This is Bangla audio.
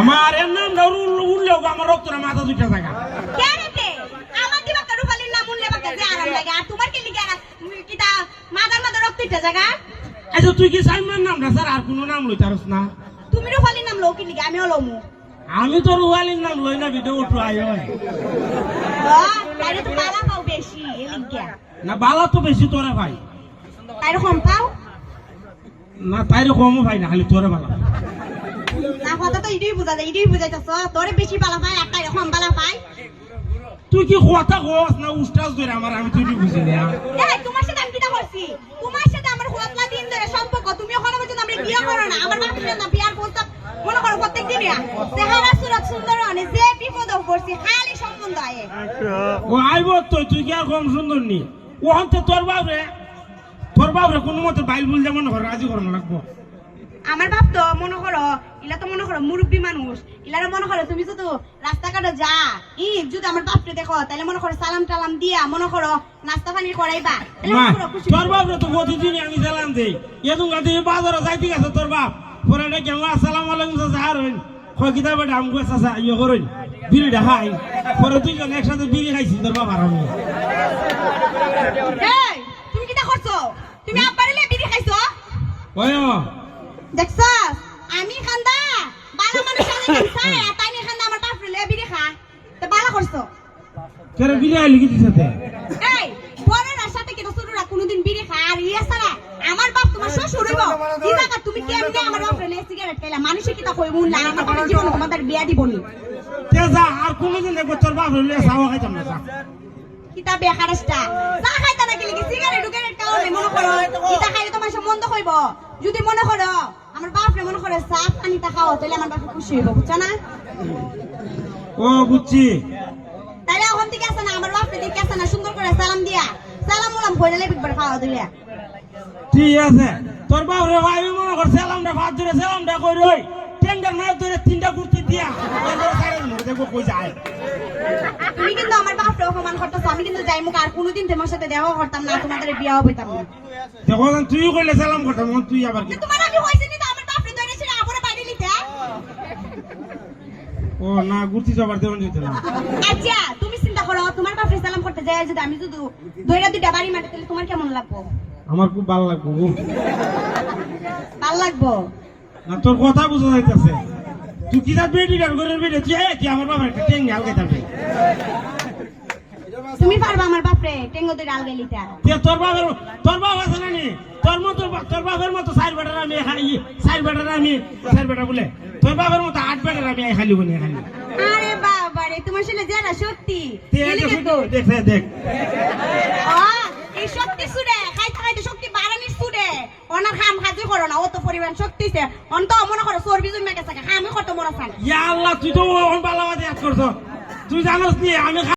আমার এর নাম উঠলেও আমার রক্তটা মাথা দুইটা জায়গা। কেরে তে? আমার দিবা কারু ফালির নাম উনলে বাকা যে আরাম লাগে। আর তোমার কি লিগা কিটা মাদার মাদার রক্ত ইটা জায়গা? আচ্ছা তুই কি স্যার? আর কোনো নাম না। তুমি নাম লও কি লিগা? আমি লমু আমি তো রুহালির নাম লই না ভিডিও উঠু আয় হয়। তাইরে তো পালা পাও বেশি এ না বালা তো বেশি তোরে ভাই। তাইরে কম পাও? না তাইরে কমও ভাই না খালি তোরে বালা না কথা তো ইডি বুঝা যায় ইডি বুঝাইতাছ তোরে বেশি পালা পাই আর তাইরে কম পালা পাই তুই কি কথা কস না উস্তাজ ধরে আমার আমি তুই বুঝি না। এই তোমার সাথে আমি কিটা করছি? তোমার সাথে আমার দিন ধরে সম্পর্ক তুমি ওখানে পর্যন্ত আমরা বিয়ে করো না। আমার বাপের না বিয়ার প্রস্তাব মনে করো প্রত্যেক চেহারা সুরত সুন্দর অনেক যে বিপদ পড়ছি খালি সম্বন্ধ আয়ে। ও আইব তো তুই কি আর কম সুন্দর নি? ও হন্তে তোর তোর বাবরে কোনো মতে বাইল বুল যেমন ঘর রাজি লাগবো। আমার বাপ তো মনে করো ইলা তো মনে করো মুরব্বী মানুষ। ইলারে মনে করো তুমি যদি রাস্তাঘাটে যা ই যদি আমার দেখো তাহলে মনে করো সালাম টালাম দিয়া মনে করো নাস্তা পানি করাইবা। তোর বাপরে তো প্রতিদিন আমি সালাম দেই এদুন গাদি বাজারে যাইতে গেছে তোর বাপ। পরে নাকি আমার আসসালামু আলাইকুম হইন কয় কিতা বেটা আমি কই চাচা ইয়ে করইন বিড়ি খাই। পরে দুইজন একসাথে বিড়ি খাইছি তোর বাপ আর আমি এই তুমি কিটা করছ তুমি আব্বারে লিয়ে বিড়ি খাইছো ওই ও, দেখছ? আমি খান্দা। বালা মানুষ খাইছাই আর তাই নিয়ে খান্দা আমার বাপরে লিয়ে বিড়ি খা। তো বালা করছ? তোরে বিড়ি আইলি কি দিছে এই বড়রা সাথে কিন্তু ছোটরা কোনোদিন বিড়ি খায়? আর ইয়া ছাড়া আমার বাপ তোমার শ্বশুর হইব? কি জায়গা তুমি কেমনে আমার বাপরে লিয়ে সিগারেট খাইলা? মানুষে কি তা কইব? না আমার বাপের জীবন তোমাদের বিয়া দিবনি তে যা আর কোনোদিন দেখব তোর বাপ হইলে চাওয়া খাইতাম না কিতা বেকারস্টা চা খাইতা নাকি লিখি সিগারেট উগারেট কারণে মনে করো ইতা খাইলে তোমার মন্দ হইব যদি মনে করো আমার বাপরে মনে করো চা পানিটা খাও তাহলে আমার বাপ খুশি হইব বুঝছ না? ও বুঝছি। তাহলে ওখান থেকে আসে না আমার বাপরে দিকে আসে না সুন্দর করে সালাম দিয়া। সালাম উলাম কইলে বিকবার খাওয়া দিলে ঠিক আছে। তোর বাপ রে ভাই আমি মনে কর সেলামটা ভাত ধরে সেলামটা কই রই টেন্ডার মাছ ধরে তিনটা কুর্তি দিয়া। তারপরে মধ্যে দেখব কই যায়? অপমান করতেছো আমি কিন্তু যাই মুখ আর কোনোদিন তোমার সাথে দেখা করতাম না তোমাদের বিয়াও হইতাম না। দেখো তুই কইলে সালাম করতাম তুই আবার কি? তোমার আমি হইছে নি তো আমার বাপরে ধরে ছিল আপরে বাইরে নিতে? ও না গুর্তি জবার দেওয়ান যেত না। আচ্ছা তুমি চিন্তা করো তোমার বাপরে সালাম করতে যাই যদি আমি যদি দইরা দুইটা বাড়ি মারতে তাহলে তোমার কেমন লাগবো? আমার খুব ভালো লাগবো। ভালো লাগবো? না তোর কথা বুঝা যাইতেছে। তুই কি যাবি ডিডার করে বেড়ে তুই আমার বাবার একটা টেঙ্গি আলগাই থাকবে। তুমি পারবা আমার বাপরে টেঙ্গো দুইটা আলগাই লিতে তে তোর বাবার তোর বাবা আছে না নি? তোর মতো তোর বাবার মতো চার বেটার আমি খাই চার বেটার আমি চার বেটা বলে। তোর বাবার মতো আট বেটার আমি খালি বলি খালি আরে বাবা রে তোমার ছেলে যারা সত্যি। তে তো। দেখ দেখ, এই শক্তি সুরে খাইতে খাইতে শক্তি বাড়ানির সুরে। অনার খাম খাজি করো না অত পরিমাণ শক্তি সে। অন্ত মনে করো চর্বি জমে গেছে খামে কত মরা ইয়া আল্লাহ তুই তো অন বালাবাদি করছ। তুই জানোস নি আমি